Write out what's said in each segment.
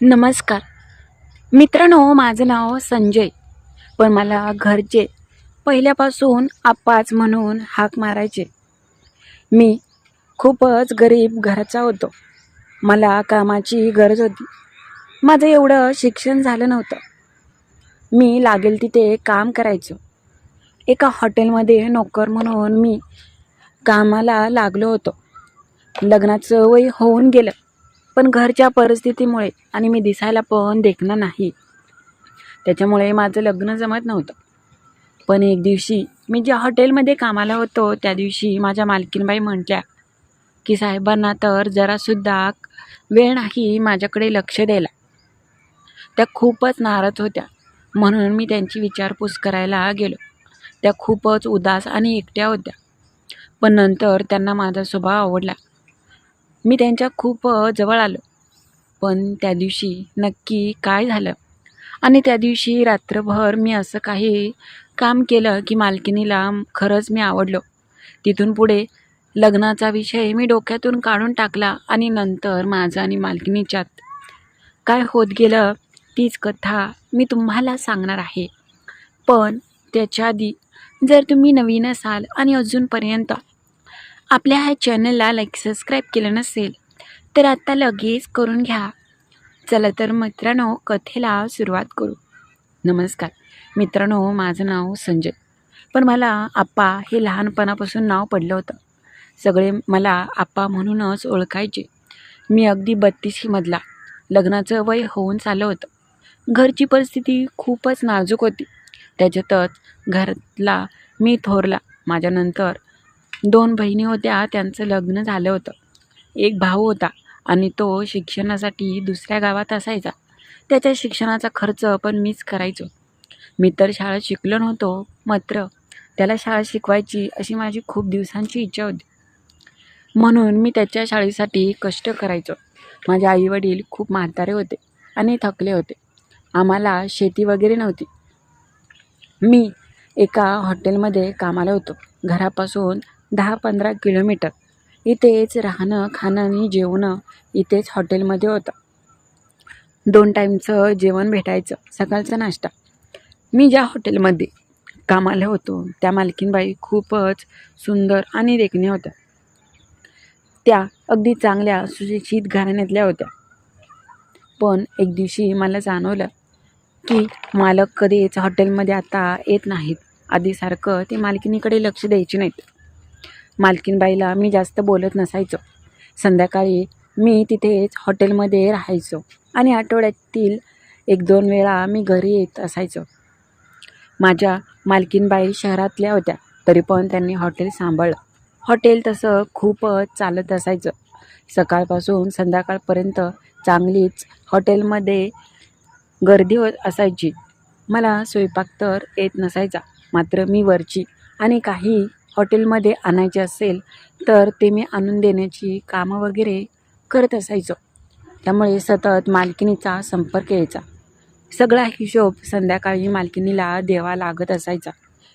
नमस्कार. मित्रांनो माझं नाव संजय. पण मला घरचे पहिल्यापासून आप्पाच म्हणून हाक मारायचे. मी खूपच गरीब घराचा होतो. मला कामाची गरज होती. माझं एवढं शिक्षण झालं नव्हतं. मी लागेल तिथे काम करायचो. एका हॉटेलमध्ये नोकर म्हणून मी कामाला लागलो होतो. लग्नाचं वय होऊन गेलं. पण घरच्या परिस्थितीमुळे आणि मी दिसायला पण देखणं नाही. त्याच्यामुळे माझं लग्न जमत नव्हतं. पण एक दिवशी मी ज्या हॉटेलमध्ये कामाला होतो त्या दिवशी माझ्या मालकीनबाई म्हटल्या की साहेबांना तर जरासुद्धा वेळ नाही माझ्याकडे लक्ष द्यायला. त्या खूपच नाराज होत्या. म्हणून मी त्यांची विचारपूस करायला गेलो. त्या खूपच उदास आणि एकट्या होत्या. पण नंतर त्यांना माझा स्वभाव आवडला. मी त्यांच्या खूप जवळ आलो. पण त्या दिवशी नक्की काय झालं? आणि त्या दिवशी रात्रभर मी असं काही काम केलं की मालकिनीला खरंच मी आवडलो. तिथून पुढे लग्नाचा विषय मी डोक्यातून काढून टाकला आणि नंतर माझं आणि मालकिनीच्यात काय होत गेलं तीच कथा मी तुम्हाला सांगणार आहे. पण त्याच्या आधी जर तुम्ही नवीन असाल आणि अजूनपर्यंत आपल्या ह्या चॅनलला लाईक सबस्क्राईब केलं नसेल तर आत्ता लगेच करून घ्या. चला तर मित्रांनो कथेला सुरुवात करू. नमस्कार. मित्रांनो माझं नाव संजय. पण मला आप्पा हे लहानपणापासून नाव पडलं होतं. सगळे मला आप्पा म्हणूनच ओळखायचे. मी अगदी बत्तीसीमधला लग्नाचं वय होऊन चाललं होतं. घरची परिस्थिती खूपच नाजूक होती. त्याच्यातच घरातला मी थोरला. माझ्यानंतर दोन बहिणी होत्या त्यांचं लग्न झालं होतं. एक भाऊ होता आणि तो शिक्षणासाठी दुसऱ्या गावात असायचा. त्याच्या शिक्षणाचा खर्च पण मीच करायचो. मी तर शाळा शिकलो नव्हतो मात्र त्याला शाळा शिकवायची अशी माझी खूप दिवसांची इच्छा होती. म्हणून मी त्याच्या शाळेसाठी कष्ट करायचो. माझे आईवडील खूप म्हातारे होते आणि थकले होते. आम्हाला शेती वगैरे नव्हती. मी एका हॉटेलमध्ये कामाला होतो. घरापासून दहा पंधरा किलोमीटर. इथेच राहणं खाणं आणि जेवणं इथेच हॉटेलमध्ये होतं. दोन टाईमचं जेवण भेटायचं सकाळचा नाश्ता. मी ज्या हॉटेलमध्ये कामाला होतो त्या मालकीनबाई खूपच सुंदर आणि देखण्या होत्या. त्या अगदी चांगल्या सुशिक्षित घराण्यातल्या होत्या. पण एक दिवशी मला जाणवलं की मालक कधीच हॉटेलमध्ये आता येत नाहीत. आधीसारखं ते मालकिनीकडे लक्ष द्यायचे नाहीत. मालकीनबाईला मी जास्त बोलत नसायचो. संध्याकाळी मी तिथेच हॉटेलमध्ये राहायचो आणि आठवड्यातील एक दोन वेळा मी घरी येत असायचो. माझ्या मालकीनबाई शहरातल्या होत्या तरी पण त्यांनी हॉटेल सांभाळलं. हॉटेल तसं खूपच चालत असायचं. सकाळपासून संध्याकाळपर्यंत चांगलीच हॉटेलमध्ये गर्दी होत असायची. मला स्वयंपाक तर येत नसायचा मात्र मी वरची आणि काही हॉटेलमध्ये आणायचे असेल तर ते मी आणून देण्याची कामं वगैरे करत असायचो. त्यामुळे सतत मालकिनीचा संपर्क यायचा. सगळा हिशोब संध्याकाळी मालकिनीला देवा लागत असायचा.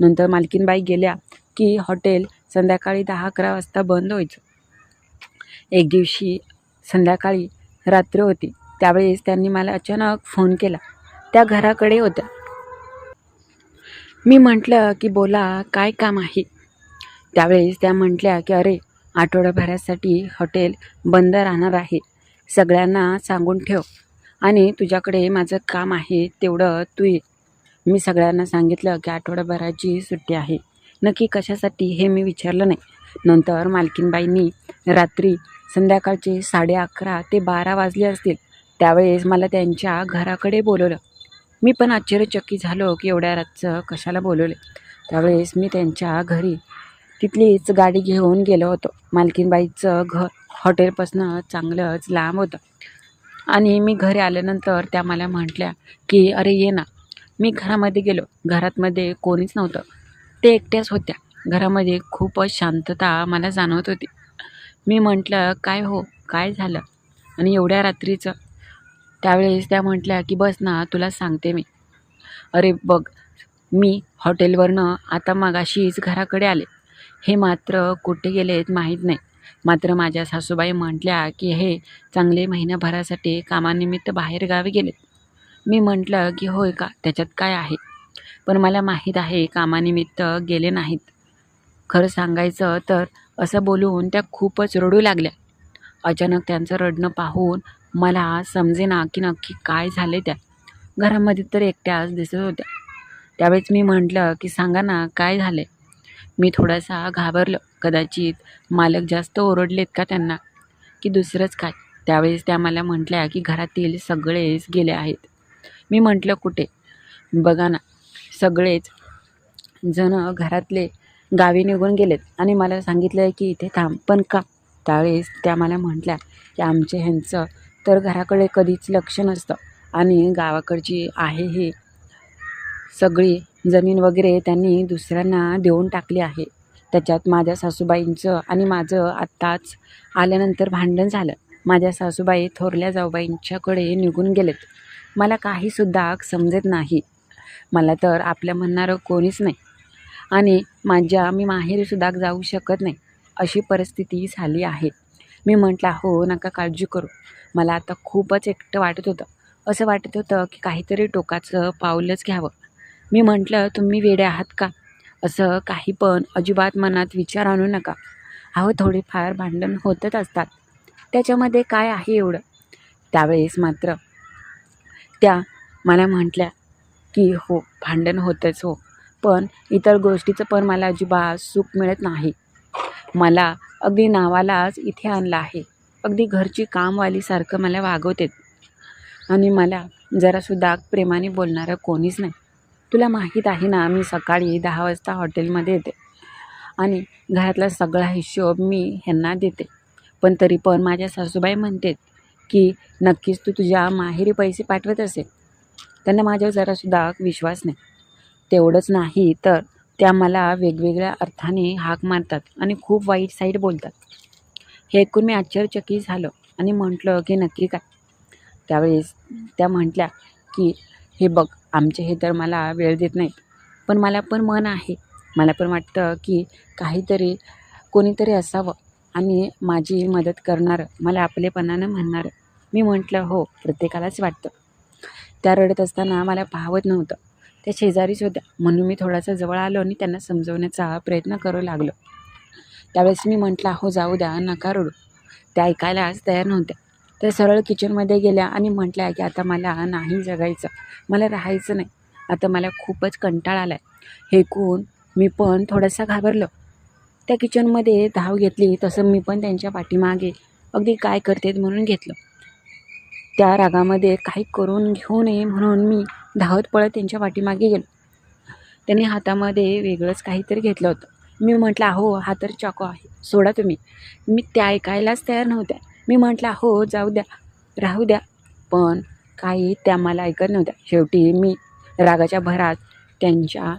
नंतर मालकीनबाई गेल्या की हॉटेल संध्याकाळी दहा अकरा वाजता बंद व्हायचं. एक दिवशी संध्याकाळी रात्र होती. त्यावेळेस त्यांनी मला अचानक फोन केला. त्या घराकडे होत्या. मी म्हटलं की बोला काय काम आहे? त्यावेळेस त्या म्हटल्या की अरे आठवड्याभरासाठी हॉटेल बंद राहणार आहे. सगळ्यांना सांगून ठेव. आणि तुझ्याकडे माझं काम आहे तेवढं तू ये. मी सगळ्यांना सांगितलं की आठवड्याभराची सुट्टी आहे. नक्की कशासाठी हे मी विचारलं नाही. नंतर मालकीनबाईंनी रात्री संध्याकाळचे साडे अकरा ते बारा वाजले असतील. त्यावेळेस मला त्यांच्या घराकडे बोलवलं. मी पण आश्चर्यचकित झालो की एवढ्या रातचं कशाला बोलवले? त्यावेळेस मी त्यांच्या घरी तिथलीच गाडी घेऊन गेलो होतो. मालकीनबाईचं घर हॉटेलपासनं चांगलंच लांब होतं. आणि मी घरी आल्यानंतर त्या मला म्हटल्या की अरे ये ना. मी घरामध्ये गेलो. घरातमध्ये कोणीच नव्हतं. ते एकट्याच होत्या. घरामध्ये खूपच शांतता मला जाणवत होती. मी म्हटलं काय हो? काय झालं? आणि एवढ्या रात्रीचं. त्यावेळेस त्या म्हटल्या की बस ना तुला सांगते मी. अरे बघ मी हॉटेलवरनं आता मगाशीच घराकडे आले. हे मात्र कुठे गेलेत माहीत नाही. मात्र माझ्या सासूबाई म्हटल्या की हे चांगले महिन्याभरासाठी कामानिमित्त बाहेर गावी गेलेत. मी म्हटलं की होय का? त्याच्यात काय आहे? पण मला माहीत आहे कामानिमित्त गेले नाहीत. खरं सांगायचं तर असं बोलून त्या खूपच रडू लागल्या. अचानक त्यांचं रडणं पाहून मला समजेना की नक्की काय झाले त्या. घरामध्ये तर एकट्याच दिसत होत्या. त्यावेळेस मी म्हटलं की सांगा ना काय झाले मी थोडासा घाबरलो. कदाचित मालक जास्त ओरडलेत का त्यांना? की दुसरंच काय? त्यावेळेस त्या मला म्हटल्या की घरातील सगळेच गेले आहेत. मी म्हटलं कुठे? बघा ना सगळेच जण घरातले गावी निघून गेलेत आणि मला सांगितलं की इथे थांब. पण का? त्यावेळेस त्या मला म्हटल्या की आमचे ह्यांचं तर घराकडे कधीच लक्ष नसतं आणि गावाकडची आहे ही सगळी जमीन वगैरे त्यांनी दुसऱ्यांना देऊन टाकली आहे. त्याच्यात माझ्या सासूबाईंचं आणि माझं आत्ताच आल्यानंतर भांडण झालं. माझ्या सासूबाई थोरल्या जाऊबाईंच्याकडे निघून गेलेत. मला काहीसुद्धा समजत नाही. मला तर आपल्या म्हणणारं कोणीच नाही. आणि माझ्या मी माहेरीसुद्धा जाऊ शकत नाही. अशी परिस्थिती झाली आहे. मी म्हटलं हो नका काळजी करू. मला आता खूपच एकटं वाटत होतं. असं वाटत होतं की काहीतरी टोकाचं पाऊलच घ्यावं. मी म्हटलं तुम्ही वेडे आहात का? असं काही पण अजिबात मनात विचार आणू नका. अहो थोडीफार भांडण होतच असतात. त्याच्यामध्ये काय आहे एवढं? त्यावेळेस मात्र त्या मला म्हटल्या की हो भांडण होतंच हो. पण इतर गोष्टीचं पण मला अजिबात सुख मिळत नाही. मला अगदी नावालाच इथे आणलं आहे. अगदी घरची कामवालीसारखं मला वागवतेत. आणि मला जरासुद्धा प्रेमाने बोलणारं कोणीच नाही. तुला माहीत आहे ना मी सकाळी दहा वाजता हॉटेलमध्ये येते. आणि घरातला सगळा हिशोब मी ह्यांना देते. पण तरी पण माझ्या सासूबाई म्हणतात की नक्कीच तू तुझ्या माहेरी पैसे पाठवत असेल. त्यांना माझ्यावर जरासुद्धा विश्वास नाही. तेवढंच नाही तर त्या मला वेगवेगळ्या अर्थाने हाक मारतात आणि खूप वाईट साईड बोलतात. हे ऐकून मी आश्चर्यचकित झालं आणि म्हटलं की नक्की काय? त्यावेळेस त्या म्हटल्या की हे बघ आमचे हे तर मला वेळ देत नाहीत. पण मला पण मन आहे. मला पण वाटतं की काहीतरी कोणीतरी असावं आणि माझी मदत करणारं मला आपलेपणानं म्हणणारं. मी म्हटलं हो प्रत्येकालाच वाटतं. त्या रडत असताना मला पाहवत नव्हतं. त्या शेजारीच होत्या. म्हणून मी थोडासा जवळ आलो आणि त्यांना समजवण्याचा प्रयत्न करू लागलो. त्यावेळेस मी म्हटलं हो जाऊ द्या नका रडू. त्या ऐकायलाच तयार नव्हत्या. त्या सरळ किचनमध्ये गेल्या आणि म्हटल्या की आता मला नाही जगायचं. मला राहायचं नाही. आता मला खूपच कंटाळा आला आहे हेकून मी पण थोडासा घाबरलो. त्या किचनमध्ये धाव घेतली. तसं मी पण त्यांच्या पाठीमागे अगदी काय करतेत म्हणून घेतलं. त्या रागामध्ये काही करून घेऊ नये म्हणून मी धावत पळत त्यांच्या पाठीमागे गेलो. त्यांनी हातामध्ये वेगळंच काहीतरी घेतलं होतं. मी म्हटलं हो हा तर चाकू आहे. सोडा तुम्ही. मी त्या ऐकायलाच तयार नव्हत्या. मी म्हटलं हो जाऊ द्या राहू द्या पण काही त्या मला ऐकत नव्हत्या. शेवटी मी रागाच्या भरात त्यांच्या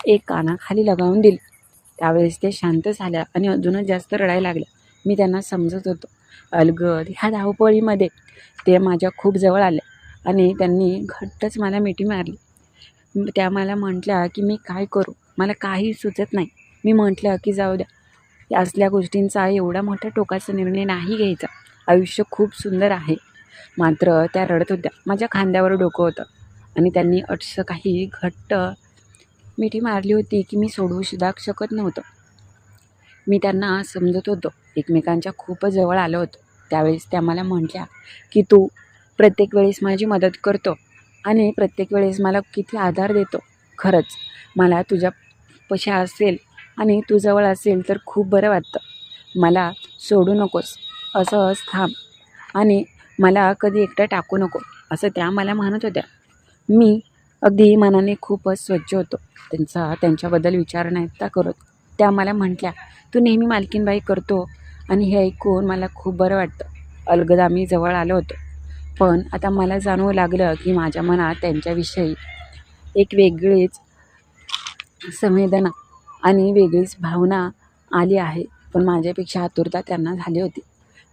एक कानाखाली लगावून दिली. त्यावेळेस ते शांत झाल्या आणि अजूनच जास्त रडायला लागल्या. मी त्यांना समजत होतो. अलगद ह्या धावपळीमध्ये ते माझ्या खूप जवळ आल्या आणि त्यांनी घट्टच मला मिठी मारली. त्या मला म्हटल्या की मी काय करू? मला काही सुचत नाही. मी म्हटलं की जाऊ द्या असल्या गोष्टींचा एवढा मोठा टोकाचा निर्णय नाही घ्यायचा. आयुष्य खूप सुंदर आहे. मात्र त्या रडत होत्या. माझ्या खांद्यावर डोकं होतं. आणि त्यांनी अटसं काही घट्ट मिठी मारली होती की मी सोडवू सुद्धा शकत नव्हतं. मी त्यांना समजत होतो. एकमेकांच्या खूपच जवळ आलो होतो. त्यावेळेस त्या मला म्हटल्या की तू प्रत्येक वेळेस माझी मदत करतो आणि प्रत्येक वेळेस मला किती आधार देतो. खरंच मला तुझ्या पशा असेल आणि तू जवळ असेल तर खूप बरं वाटतं. मला सोडू नकोस. असं थांब. आणि मला कधी एकटं टाकू नको असं त्या मला म्हणत होत्या. मी अगदी मनाने खूपच स्वच्छ होतो. त्यांचा त्यांच्याबद्दल विचार नाहीत करत. त्या मला म्हटल्या तू नेहमी मालकीनबाई करतो आणि हे ऐकून मला खूप बरं वाटतं. अलगद आम्ही जवळ आलो होतो. पण आता मला जाणवू लागलं की माझ्या मनात त्यांच्याविषयी एक वेगळीच संवेदना आणि वेगळीच भावना आली आहे. पण माझ्यापेक्षा आतुरता त्यांना झाली होती.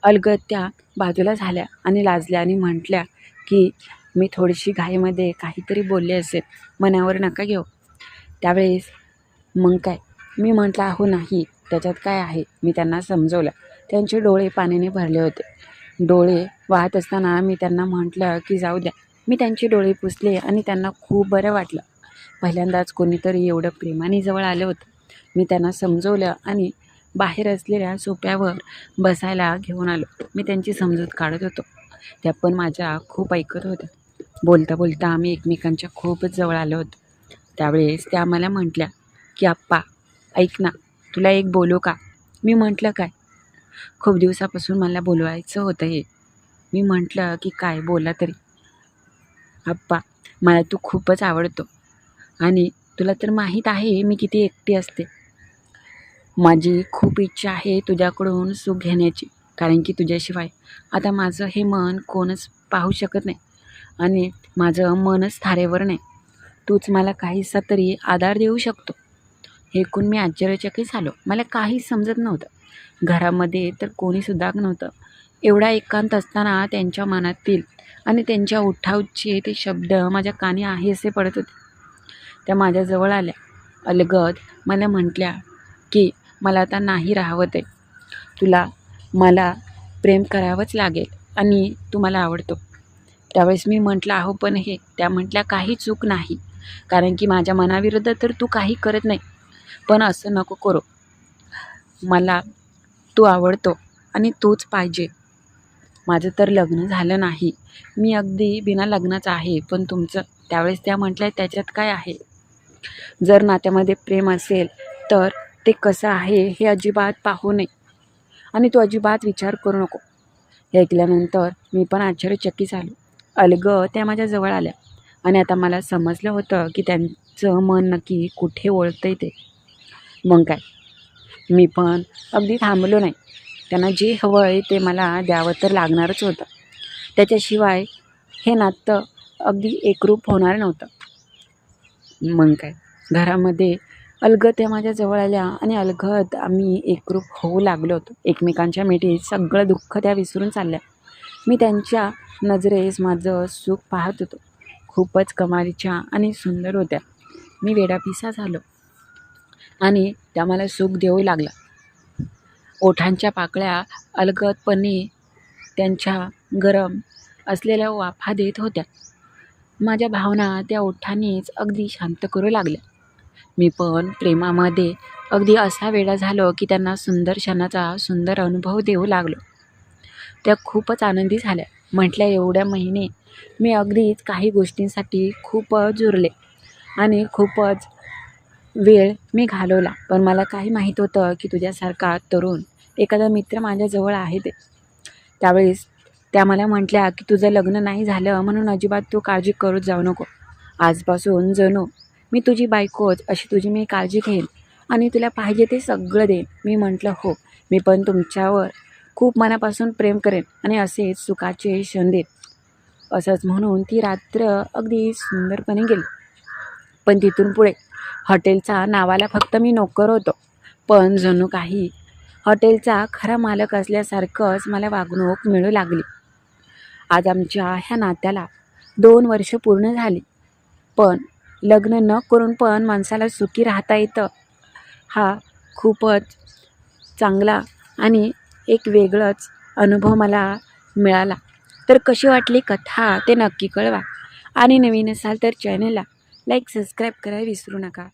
अलगद त्या बाजूला झाल्या आणि लाजल्या आणि म्हटल्या की मी थोडीशी घाईमध्ये काहीतरी बोलले असेल. मनावर नका घेऊ. त्यावेळेस मग काय? मी म्हटलं हो नाही. त्याच्यात काय आहे? मी त्यांना समजवलं. त्यांचे डोळे पाण्याने भरले होते. डोळे वाहत असताना मी त्यांना म्हटलं की जाऊ द्या. मी त्यांचे डोळे पुसले आणि त्यांना खूप बरं वाटलं. पहिल्यांदाच कोणीतरी एवढं प्रेमाने जवळ आलं होतं. मी त्यांना समजवलं आणि बाहेर असलेल्या सोप्यावर बसायला घेऊन आलो. मी त्यांची समजूत काढत होतो. त्या पण माझ्या खूप ऐकत होत्या. बोलता बोलता आम्ही एकमेकांच्या खूपच जवळ आलो होतो. त्यावेळेस त्या मला म्हटल्या की आप्पा ऐक ना तुला एक बोलू का? मी म्हटलं काय? खूप दिवसापासून मला बोलवायचं होतं हे. मी म्हटलं की काय बोला तरी. आप्पा मला तू खूपच आवडतो आणि तुला तर माहीत आहे मी किती एकटी असते. माझी खूप इच्छा आहे तुझ्याकडून सुख घेण्याची कारण की तुझ्याशिवाय आता माझं हे मन कोणच पाहू शकत नाही आणि माझं मनच थारेवर नाही. तूच मला काहीसा तरी आधार देऊ शकतो. हे ऐकून मी आश्चर्यचकित झालो. मला काहीच समजत नव्हतं. घरामध्ये तर कोणीसुद्धा नव्हतं. एवढा एकांत असताना त्यांच्या मनातील आणि त्यांच्या उठावचे ते शब्द माझ्या कानी आहे असे पडत होते. त्या माझ्याजवळ आल्या. अलगद मला म्हटल्या की मला आता नाही राहावं आहे तुला मला प्रेम करावंच लागेल आणि तू मला आवडतो. त्यावेळेस मी म्हटलं अहो पण हे त्या म्हटल्या काही चूक नाही. कारण की माझ्या मनाविरुद्ध तर तू काही करत नाही. पण असं नको करू. मला तू आवडतो आणि तूच पाहिजे. माझं तर लग्न झालं नाही. मी अगदी बिना लग्नाचं आहे पण तुमचं त्यावेळेस त्या म्हटल्या त्याच्यात काय आहे? जर नात्यामध्ये प्रेम असेल तर ते कसं आहे हे अजिबात पाहू नये. आणि तू अजिबात विचार करू नको. हे ऐकल्यानंतर मी पण आश्चर्यचकित झालो. अलग त्या माझ्या जवळ आल्या. आणि आता मला समजलं होतं की त्यांचं मन नक्की कुठे ओळखतं ते. मग काय? मी पण अगदी थांबलो नाही. त्यांना जे हवं आहे ते मला द्यावं तर लागणारच होतं. त्याच्याशिवाय हे नातं अगदी एकरूप होणार नव्हतं. मग काय? घरामध्ये अलगद त्या माझ्या जवळ आल्या आणि अलगद आम्ही एकरूप होऊ लागलो होतो. एकमेकांच्या मिठीत सगळं दुःख त्या विसरून चालल्या. मी त्यांच्या नजरेस माझं सुख पाहत होतो. खूपच कमालीच्या आणि सुंदर होत्या. मी वेडापिसा झालो आणि त्या मला सुख देऊ लागला ओठांच्या पाकळ्या अलगदपणे त्यांच्या गरम असलेल्या वाफा देत होत्या. माझ्या भावना त्या ओठांनीच अगदी शांत करू लागल्या. मी पण प्रेमामध्ये. अगदी असा वेळा झालो की त्यांना सुंदर क्षणाचा सुंदर अनुभव देऊ लागलो. त्या खूपच आनंदी झाल्या. म्हटल्या एवढ्या महिने मी अगदीच काही गोष्टींसाठी खूपच जुरले आणि खूपच वेळ मी घालवला. पण मला काही माहीत होतं की तुझ्यासारखा तरुण एखादा मित्र माझ्याजवळ आहे ते. त्यावेळेस त्या मला म्हटल्या की तुझं लग्न नाही झालं म्हणून अजिबात तू काळजी करूच जाऊ नको. आजपासून जणू मी तुझी बायकोच अशी तुझी मी काळजी घेईन आणि तुला पाहिजे ते सगळं देईन. मी म्हटलं हो मी पण तुमच्यावर खूप मनापासून प्रेम करेन आणि असेच सुखाचे क्षण देत असंच म्हणून ती रात्र अगदी सुंदरपणे गेली. पण तिथून पुढे हॉटेलचा नावाला फक्त मी नोकर होतो. पण जणू काही हॉटेलचा खरा मालक असल्यासारखंच मला वागणूक मिळू लागली. आज आमच्या ह्या नात्याला दोन वर्ष पूर्ण झाली. पण लग्न न करून पण माणसाला सुखी राहता येतं. हा खूपच चांगला आणि एक वेगळंच अनुभव मला मिळाला. तर कशी वाटली कथा ते नक्की कळवा. आणि नवीन असाल तर चॅनलला लाईक सबस्क्राईब करायला विसरू नका.